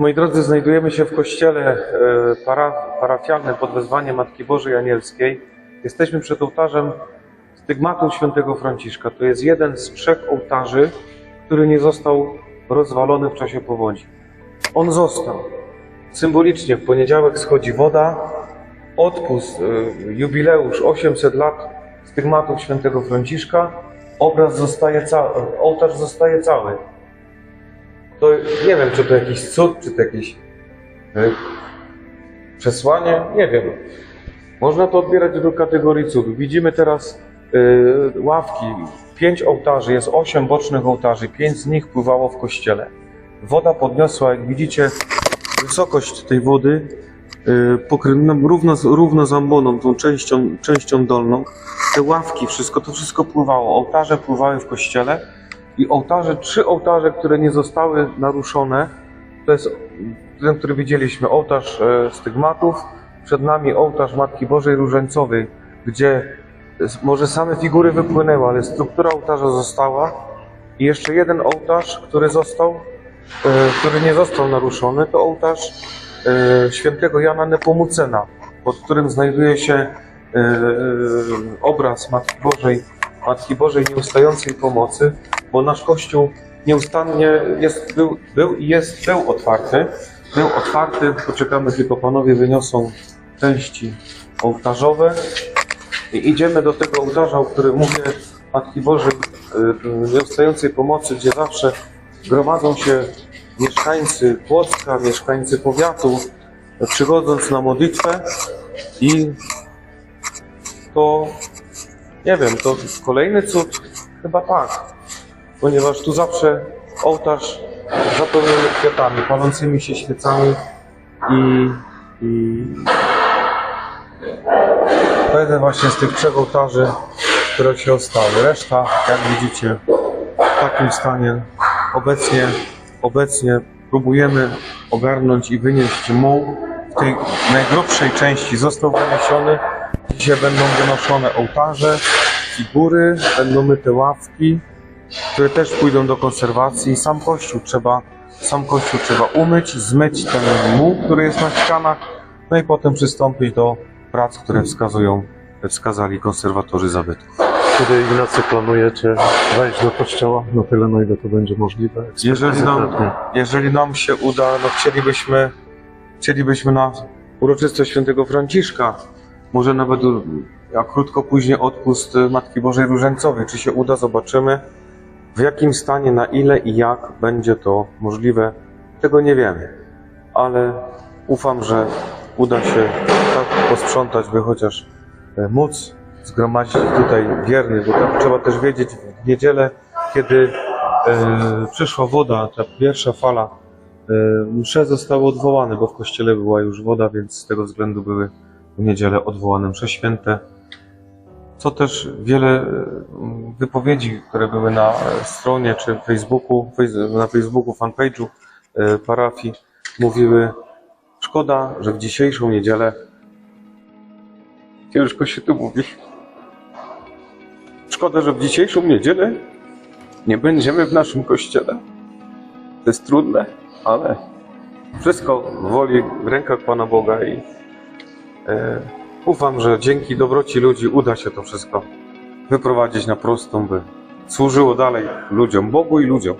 Moi drodzy, znajdujemy się w kościele e, para, parafialnym pod wezwaniem Matki Bożej Anielskiej. Jesteśmy przed ołtarzem stygmatu świętego Franciszka. To jest jeden z trzech ołtarzy, który nie został rozwalony w czasie powodzi. On został. Symbolicznie w poniedziałek schodzi woda, odpust, e, jubileusz 800 lat stygmatu świętego Franciszka. Obraz zostaje cały, ołtarz zostaje cały. To nie wiem, czy to jakiś cud, czy to jakieś e, przesłanie, nie wiem. Można to odbierać do kategorii cudu. Widzimy teraz e, ławki, pięć ołtarzy, jest osiem bocznych ołtarzy, pięć z nich pływało w kościele. Woda podniosła, jak widzicie, wysokość tej wody e, pokry, no, równo, równo z amboną, tą częścią, częścią dolną. Te ławki, wszystko, to wszystko pływało. Ołtarze pływały w kościele i ołtarze, trzy ołtarze, które nie zostały naruszone, to jest ten, który widzieliśmy, ołtarz e, stygmatów, przed nami ołtarz Matki Bożej Różańcowej, gdzie może same figury wypłynęły, ale struktura ołtarza została. I jeszcze jeden ołtarz, który został, e, który nie został naruszony, to ołtarz e, świętego Jana Nepomucena, pod którym znajduje się obraz Matki Bożej, Matki Bożej nieustającej pomocy, bo nasz Kościół nieustannie jest, był, był i jest, był otwarty. Był otwarty, poczekamy tylko panowie wyniosą części ołtarzowe. I idziemy do tego ołtarza, o którym mówię, Matki Bożej y, nieustającej pomocy, gdzie zawsze gromadzą się mieszkańcy Płocka, mieszkańcy powiatu, przychodząc na modlitwę. I to nie wiem, to kolejny cud? Chyba tak. Ponieważ tu zawsze ołtarz zapełniony kwiatami, palącymi się świecami i, i to jeden właśnie z tych trzech ołtarzy, które się ostały. Reszta, jak widzicie, w takim stanie obecnie, obecnie próbujemy ogarnąć i wynieść muł. W tej najgrubszej części został wyniesiony. Dzisiaj będą wynoszone ołtarze, figury, będą myte ławki, które też pójdą do konserwacji. Sam kościół trzeba, sam kościół trzeba umyć, zmyć ten muł, który jest na ścianach, no i potem przystąpić do prac, które wskazują, wskazali konserwatorzy zabytków. Kiedy Ignacy planujecie wejść do kościoła, na tyle na ile to będzie możliwe. Jeżeli nam, jeżeli nam się uda, no chcielibyśmy, chcielibyśmy na uroczystość świętego Franciszka, może nawet u- a krótko później odpust y, Matki Bożej Różańcowej. Czy się uda, zobaczymy. W jakim stanie, na ile i jak będzie to możliwe, tego nie wiemy. Ale ufam, że uda się tak posprzątać, by chociaż e, móc zgromadzić tutaj wiernych, bo tam trzeba też wiedzieć w niedzielę, kiedy e, przyszła woda, ta pierwsza fala, e, msze zostały odwołane, bo w kościele była już woda, więc z tego względu były w niedzielę odwołane msze święte. Co też wiele e, wypowiedzi, które były na e, stronie czy Facebooku, na Facebooku, fanpage'u e, parafii, mówiły, szkoda, że w dzisiejszą niedzielę ciężko się tu mówi. Szkoda, że w dzisiejszą niedzielę nie będziemy w naszym kościele. To jest trudne, ale wszystko woli, w rękach Pana Boga i ufam, że dzięki dobroci ludzi uda się to wszystko wyprowadzić na prostą, by służyło dalej ludziom, Bogu i ludziom.